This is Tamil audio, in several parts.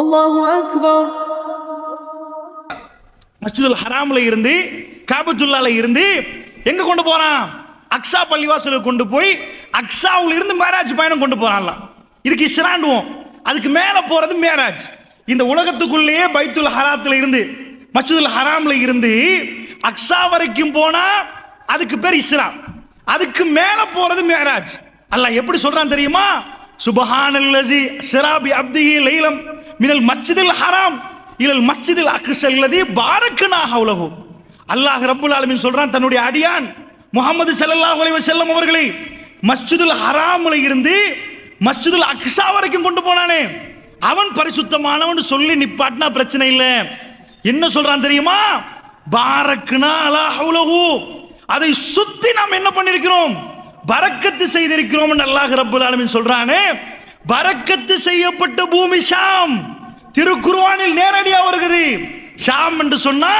அல்லாஹு அக்பர். மஸ்ஜிதுல் ஹராமில் இருந்து காபத்துல்லால இருந்து எங்க கொண்டு போறான்? அக்ஷா பள்ளிவாசலுக்கு கொண்டு போய் அக்ஷாவில் இருந்து மேராஜ் பயணம் கொண்டு போறான்ல. இதுக்கு இஸ்ராண்டுவோம் அதுக்கு மேலே போறது மேராஜ். இந்த உலகத்துக்குள்ளேயே பைத்துல் ஹராத்துல இருந்து மஸ்ஜிதுல் ஹராமில் இருந்து அக்ஷா வரைக்கும் போனா அதுக்கு பேர் இஸ்லாம். அதுக்கு மேலே போறது மேராஜ். அல்லாஹ் எப்படி சொல்றான் தெரியுமா? சுபஹானல்லதி சிராபி அப்திஹி லைலம் மினல் மஸ்ஜிதில் ஹராம். இலல் மஸ்ஜிதில் அக்ஸல்லதி பாரக்கனா ஹவுலஹு அல்லாஹ் ரப்புல் ஆலமின் சொல்றான் தன்னுடைய அடியான் முகமது ஸல்லல்லாஹு அலைஹி வஸல்லம் அவர்களை மஸ்ஜிதுல் ஹராம்ல இருந்து மஸ்ஜிதுல் அக்ஸா வரைக்கும் கொண்டு போனானே. அவன் பரிசுத்தமானவன் சொல்லி நிப்பாட்டினா பிரச்சனை இல்லை. என்ன சொல்றான் தெரியுமா? பாரக்னா அலா ஹவுலஹு அதை சுத்தி நாம் என்ன பண்ணிருக்கிறோம்? பறக்கத்து செய்திருக்கிறோம் அல்லாஹ் ரப்புல் ஆலமின் சொல்றானே பறக்கத்து செய்யப்பட்ட பூமி ஷாம் திருக்குருவானில் நேரடியாக வருகிறது ஷாம் என்று சொன்னா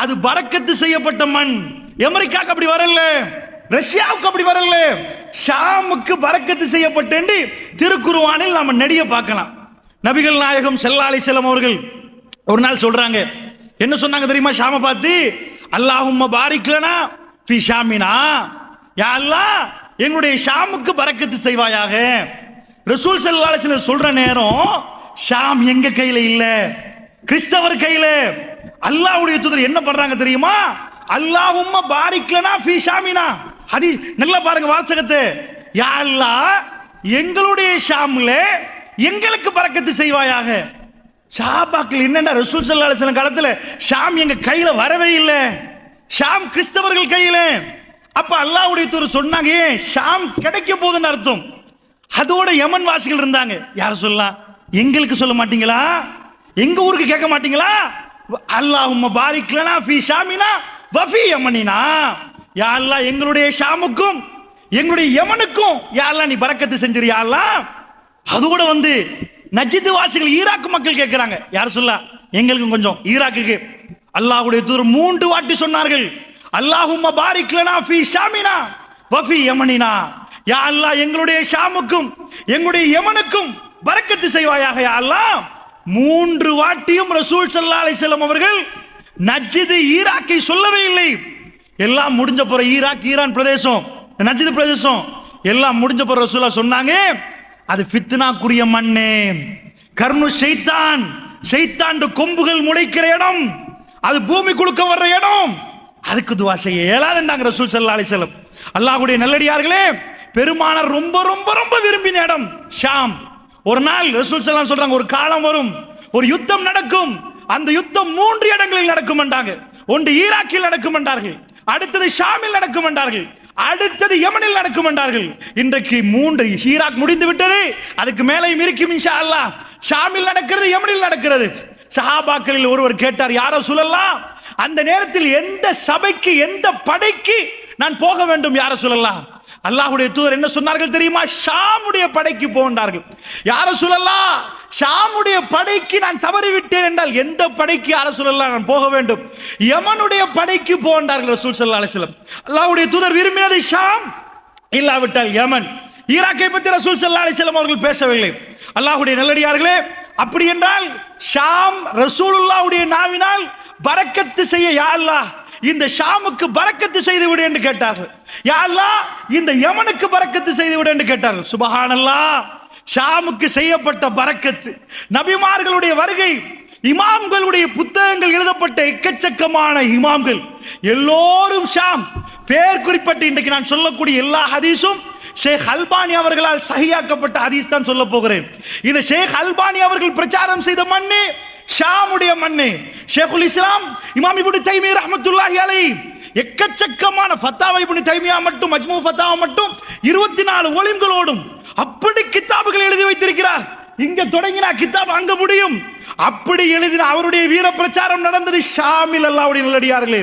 அது பறக்கத்து செய்யப்பட்ட மண். அமெரிக்காவுக்கு அப்படி வரல ரஷ்யாவுக்கு அப்படி வரல. ஷாமுக்கு பறக்கத்து செய்யப்பட்டு திருக்குருவானில் நாம நெடிய பார்க்கலாம். நபிகள் நாயகம் ஸல்லல்லாஹு செல்லம் அவர்கள் ஒரு நாள் சொல்றாங்க என்ன சொன்னாங்க தெரியுமா ஷாம பார்த்து? அல்லாஹும் பாரிக்கலனா பி ஷாமினா. யா அல்லா எங்களுடைய ஷாமுக்கு பறக்கத்து செய்வாயாக. ரசூல் ஸல்லல்லாஹு சொல்ற நேரம் ஷாம் எங்க கையில இல்ல? கிறிஸ்தவர் கையில. அல்லாவுடைய தூதர் என்ன பண்றாங்க தெரியுமா? அல்லாஹும் பாரிக்கலனா ஃபி ஷாமினா. ஹதி நல்லா பாருங்க வாசகத்தை. யா அல்லாஹ் எங்களுடைய ஷாம்ல எங்களுக்கு பறக்கத்து செய்வாயாக. ஷாபாக்கள் என்னடா ரசூல் சல்லாஹ் அலைஹி வஸல்லம் காலத்துல ஷாம் எங்க கையில வரவே இல்லை. ஷாம் கிறிஸ்தவர்கள் கையில. அப்ப அல்லாவுடைய தூர் சொன்னாங்க ஏன் ஷாம் கிடைக்க போகுதுன்னு அர்த்தம். அதோட யமன் வாசிகள் இருந்தாங்க. யார் சொல்லலாம்? எங்களுக்கு சொல்ல மாட்டீங்களா? எங்க ஊருக்கு கேட்க மாட்டீங்களா? அல்லாஹும்ம பாரிக்லனா ஃபி ஷாமினா வஃபி யமனினா. யா எங்களுடைய ஷாமுக்கும் எங்களுடைய யமனுக்கும் யாரெல்லாம் நீ பறக்கத்து செஞ்சிரு யாரெல்லாம் அதோட வந்து நஜித் வாசிகள் ஈராக் மக்கள் கேட்கிறாங்க. யார் சொல்லலாம்? எங்களுக்கும் கொஞ்சம் ஈராக்குக்கு. அல்லாஹ்வுடைய தூர் மூன்று வாட்டி சொன்னார்கள். அல்லாஹும் பாரிக்லனா ஃபி ஷாமினா வஃபி யமனினா. யா அல்லாஹ் எங்களுடைய ஷாமுக்கும் எங்களுடைய யமனுக்கும் பரக்கத்து செய்வாயாக யா அல்லாஹ். மூன்று வாட்டியும் ரசூல் சல்லா அலைஹி அவர்கள் நஜ்ஜிது ஈராக்கை சொல்லவே இல்லை. எல்லாம் முடிஞ்ச போற ஈராக் ஈரான் பிரதேசம் இந்த நஜ்ஜிது பிரதேசம் எல்லாம் முடிஞ்ச போற ரசூலா சொன்னாங்க அது ஃபித்னாக்குரிய மண்ணு. கர்ணு ஷைத்தான் ஷைத்தாண்டு கொம்புகள் முளைக்கிற இடம் அது பூமி குலுக்க வர்ற இடம். அதுக்கு துவா செய்ய இயலாதுன்றாங்க ரசூல் சல்லா அலைஹி அல்லாஹுடைய நல்லடியார்களே பெருமானார் ரொம்ப ரொம்ப ரொம்ப விரும்பின இடம் ஷாம். ஒரு நாள் ரசூல் ஸல்லல்லாஹு சொல்றாங்க ஒரு காலம் வரும் ஒரு யுத்தம் நடக்கும். அந்த யுத்தம் மூன்று இடங்களில் நடக்கும் என்றாங்க. ஒன்று ஈராக்கில் நடக்கும் என்றார்கள் அடுத்தது ஷாமில் நடக்கும் என்றார்கள் அடுத்தது யமனில் நடக்கும் என்றார்கள். இன்றைக்கு மூன்று ஈராக் முடிந்து விட்டது அதுக்கு மேலேயும் இருக்கும் இன்ஷா அல்லாஹ். ஷாமில் நடக்கிறது யமனில் நடக்கிறது. சஹாபாக்களில் ஒருவர் கேட்டார் யாரோ சொல்லலாம் அந்த நேரத்தில் எந்த சபைக்கு எந்த படைக்கு நான் போக வேண்டும் யார சொல்லலாம் அல்லாஹுடைய தூதர் என்ன சொன்னார்கள் தெரியுமா? ஷாமுடைய படைக்கு போன்றார்கள் யார சொல்லலாம் ஷாமுடைய படைக்கு நான் தவறிவிட்டேன் என்றால் எந்த படைக்கு யார சொல்லலாம் நான் போக வேண்டும்? யமனுடைய படைக்கு போன்றார்கள் ரசூல் சல்லா அலிஸ்லம் அல்லாஹுடைய தூதர் விரும்பினது ஷாம் இல்லாவிட்டால் யமன். ஈராக்கை பற்றி ரசூல் சல்லா அலிஸ்லம் அவர்கள் பேசவில்லை. அல்லாஹுடைய நல்லடியார்களே அப்படி என்றால் ஷாம் ரசூலுல்லாவுடைய நாவினால் பறக்கத்து செய்ய யாழ்லா இந்த ஷாமுக்கு பறக்கத்து செய்து விடு என்று கேட்டார்கள். யாழ்லா இந்த யமனுக்கு பறக்கத்து செய்து விடு என்று கேட்டார்கள். சுபஹானல்லா ஷாமுக்கு செய்யப்பட்ட பறக்கத்து. நபிமார்களுடைய வருகை இமாம்களுடைய புத்தகங்கள் எழுதப்பட்ட எக்கச்சக்கமான இமாம்கள். எல்லோரும் ஷாம் பேர் குறிப்பிட்டு இன்றைக்கு நான் சொல்லக்கூடிய எல்லா ஹதீஸும் ஷேக் அல்பானி அவர்களால் சகியாக்கப்பட்ட ஹதீஸ் தான் சொல்ல போகிறேன். இது ஷேக் அல்பானி அவர்கள் பிரச்சாரம் செய்த மண்ணு ஷாமுடைய மண்ணு. ஷேகுல் இஸ்லாம் இமாம் இப்னு தைமி ரஹமத்துல்லாஹி அலை எக்கச்சக்கமான ஃபத்தாவை இப்னு தைமியா மட்டும் மஜ்மு ஃபத்தாவா மட்டும் இருபத்தி நாலு ஒளிம்களோடும் அப்படி கித்தாபுகள் எழுதி வைத்திருக்கிறார். இங்க தொடங்கினா கித்தாப் அங்க முடியும். அப்படி எழுதின அவருடைய வீர பிரச்சாரம் நடந்தது ஷாமில் அல்லாவுடைய நல்லடியார்களே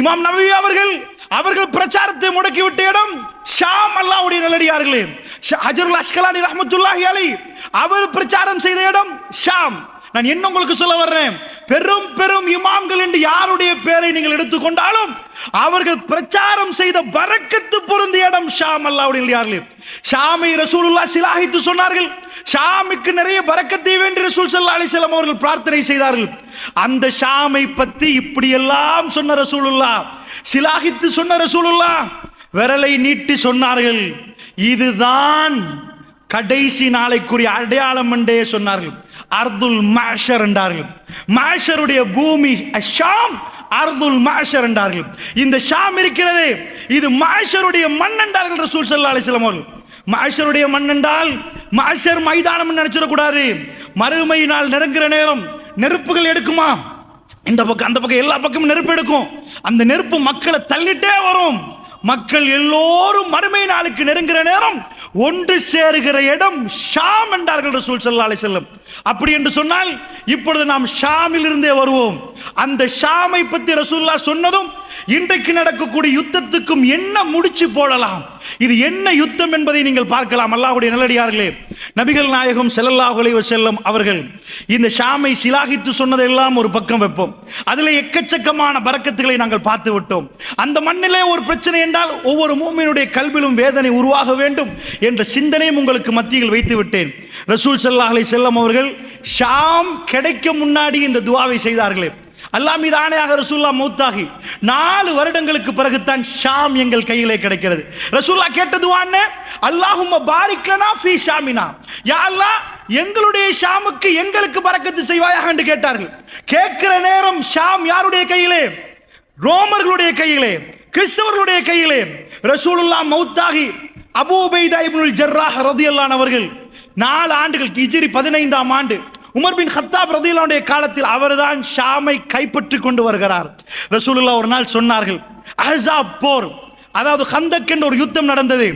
இமாம் நபி அவர்கள் அவர்கள் பிரச்சாரத்தை முடக்கிவிட்ட இடம் ஷாம் அல்லாவுடைய நல்லடியார்களே ஷ- ஹஜருல் அஸ்கலானி ரஹமத்துல்லாஹி அலி அவர் பிரச்சாரம் செய்த இடம் ஷாம். நான் என்ன உங்களுக்கு சொல்ல வர்றேன்? பெரும் பெரும் இமாம்கள் என்று யாருடைய பேரை நீங்கள் எடுத்துக்கொண்டாலும் அவர்கள் பிரச்சாரம் செய்த பரக்கத்து பொருந்திய இடம் ஷாம் அல்லாவுடைய இல்லையார்களே ஷாமை ரசூலுல்லா சிலாகித்து சொன்னார்கள் ஷாமுக்கு நிறைய பரக்கத்தை வேண்டி ரசூல் சல்லா அலிசல்லாம் அவர்கள் பிரார்த்தனை செய்தார்கள். அந்த ஷாமை பத்தி இப்படி எல்லாம் சொன்ன ரசூலுல்லா சிலாகித்து சொன்ன ரசூலுல்லா விரலை நீட்டி சொன்னார்கள் இதுதான் கடைசி நாளைக்குரிய அடையாளம் என்றே சொன்னார்கள். அர்துல் மாஷர் என்றார்கள். மாஷருடைய பூமி ஷாம் அர்துல் மாஷர் என்றார்கள். இந்த ஷாம் இருக்கிறது இது மாஷருடைய மண் என்றார்கள் ரசூல் சல்லா அலிஸ்லாம் அவர்கள். மாஷருடைய மண் என்றால் மாஷர் மைதானம் நினைச்சிடக்கூடாது. மறுமை நாள் நெருங்குற நேரம் நெருப்புகள் எடுக்குமா? இந்த பக்கம் அந்த பக்கம் எல்லா பக்கமும் நெருப்பு எடுக்கும். அந்த நெருப்பு மக்களை தள்ளிட்டே வரும். மக்கள் எல்லோரும் மறுமை நாளுக்கு நெருங்குற நேரம் ஒன்று சேருகிற இடம் ஷாம் என்றார்கள் ரசூல் ஸல்லல்லாஹு செல்லும் அப்படி என்று சொன்னால் இப்பொழுது நாம் ஷாமில் இருந்தே வருவோம். அந்த ஷாமை பத்தி ரசூல்லா சொன்னதும் இன்றைக்கு நடக்கக்கூடிய யுத்தத்துக்கும் என்ன முடிச்சு போடலாம்? இது என்ன யுத்தம் என்பதை நீங்கள் பார்க்கலாம். அல்லாஹுடைய நல்லடியார்களே நபிகள் நாயகம் ஸல்லல்லாஹு செல்லும் அவர்கள் இந்த ஷாமை சிலாகித்து சொன்னதெல்லாம் ஒரு பக்கம் வைப்போம். அதில் எக்கச்சக்கமான பரக்கத்துகளை நாங்கள் பார்த்து விட்டோம். அந்த மண்ணிலே ஒரு பிரச்சனை என்றால் ஒவ்வொரு மூமியினுடைய கல்விலும் வேதனை உருவாக வேண்டும் என்ற சிந்தனையும் உங்களுக்கு மத்தியில் வைத்து விட்டேன். ரசூல் செல்லாஹலை செல்லம் அவர்கள் அவர்கள் ஷாம் கிடைக்க முன்னாடி இந்த துவாவை செய்தார்களே. அல்லா மீது ஆணையாக ரசூல்லா மௌத்தாகி நாலு வருடங்களுக்கு பிறகுதான் ஷாம் எங்கள் கையிலே கிடைக்கிறது. ரசூல்லா கேட்டதுவான்னு அல்லாஹும் பாரிக்லனா ஃபி ஷாமினா. யா அல்லா எங்களுடைய ஷாமுக்கு எங்களுக்கு பறக்கத்து செய்வாயாக என்று கேட்டார்கள். கேட்கிற நேரம் ஷாம் யாருடைய கையிலே? ரோமர்களுடைய கையிலே கிறிஸ்தவர்களுடைய கையிலே. ரசூலுல்லா மௌத்தாகி அபூபைதா இப்னுல் ஜர்ராஹ் ரதியல்லான் அவர்கள் நாலு ஆண்டுகள் ஹிஜ்ரி பதினைந்தாம் ஆண்டு. உமர் பின் ஹத்தாப் ரதியல்லாவுடைய காலத்தில் அவர்தான் ஷாமை கைப்பற்றி கொண்டு வருகிறார். ரசூலுல்லா ஒரு நாள் சொன்னார்கள் அஹ்ஸாப் போர். அதாவது ஹந்தக் என்ற ஒரு யுத்தம் நடந்தது.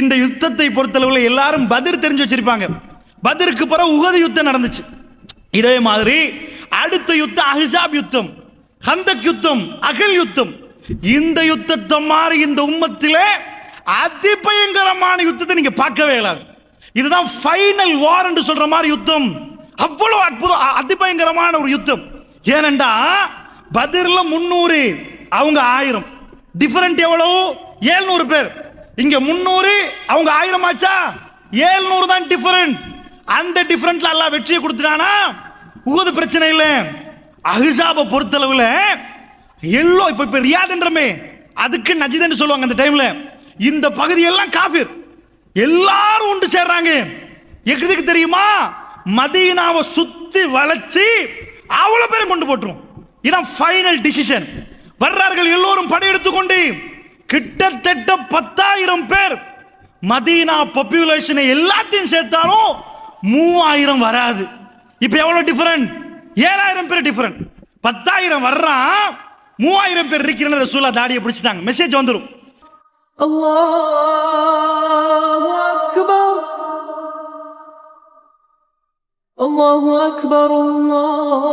இந்த யுத்தத்தை பொறுத்தளவில் எல்லாரும் பதிர் தெரிஞ்சு வச்சிருப்பாங்க. பதிருக்கு பிறகு உகது யுத்தம் நடந்துச்சு. இதே மாதிரி அடுத்த யுத்தம் அஹ்ஸாப் யுத்தம் ஹந்தக் யுத்தம் அகல் யுத்தம். இந்த யுத்தத்தை மாதிரி இந்த உம்மத்திலே அதி பயங்கரமான யுத்தத்தை நீங்க பார்க்கவே இல்லாது இதுதான் ஃபைனல் வார் என்று சொல்ற மாதிரி யுத்தம். அவ்வளவு அற்புதம் அதிபயங்கரமான ஒரு யுத்தம். ஏனென்றா பதிர்ல முன்னூறு அவங்க ஆயிரம். டிஃபரண்ட் எவ்வளவு? ஏழ்நூறு பேர். இங்க முன்னூறு அவங்க ஆயிரம் ஆச்சா? ஏழ்நூறு தான் டிஃபரண்ட் அந்த டிஃபரண்ட்ல எல்லாம் வெற்றியை கொடுத்துட்டானா? உகது பிரச்சனை இல்லை. அஹிசாபை பொறுத்தளவில் எல்லோ இப்போ இப்போ ரியாதுன்றமே. அதுக்கு நஜிதன்னு சொல்லுவாங்க அந்த டைம்ல இந்த பகுதியெல்லாம் காஃபிர். எல்லாரும் ஒன்று சேர்றாங்க. எதுக்கு தெரியுமா? மதீனாவை சுத்தி வளைச்சி அவ்வளவு பேரும் கொண்டு போட்டுரும். இதான் ஃபைனல் டிசிஷன் வர்றார்கள் எல்லோரும் படையெடுத்து கொண்டு கிட்டத்தட்ட பத்தாயிரம் பேர். மதீனா பாப்புலேஷனை எல்லாத்தையும் சேர்த்தாலும் மூவாயிரம் வராது. இப்ப எவ்வளோ டிஃபரெண்ட் ஏழாயிரம் பேர் டிஃபரெண்ட் பத்தாயிரம் வர்றான் மூவாயிரம் பேர் இருக்கிறேன்னு சூழல் தாடியை பிடிச்சிட்டாங்க. மெசேஜ் வந்துடும் அல்லாஹ். أكبر الله أكبر الله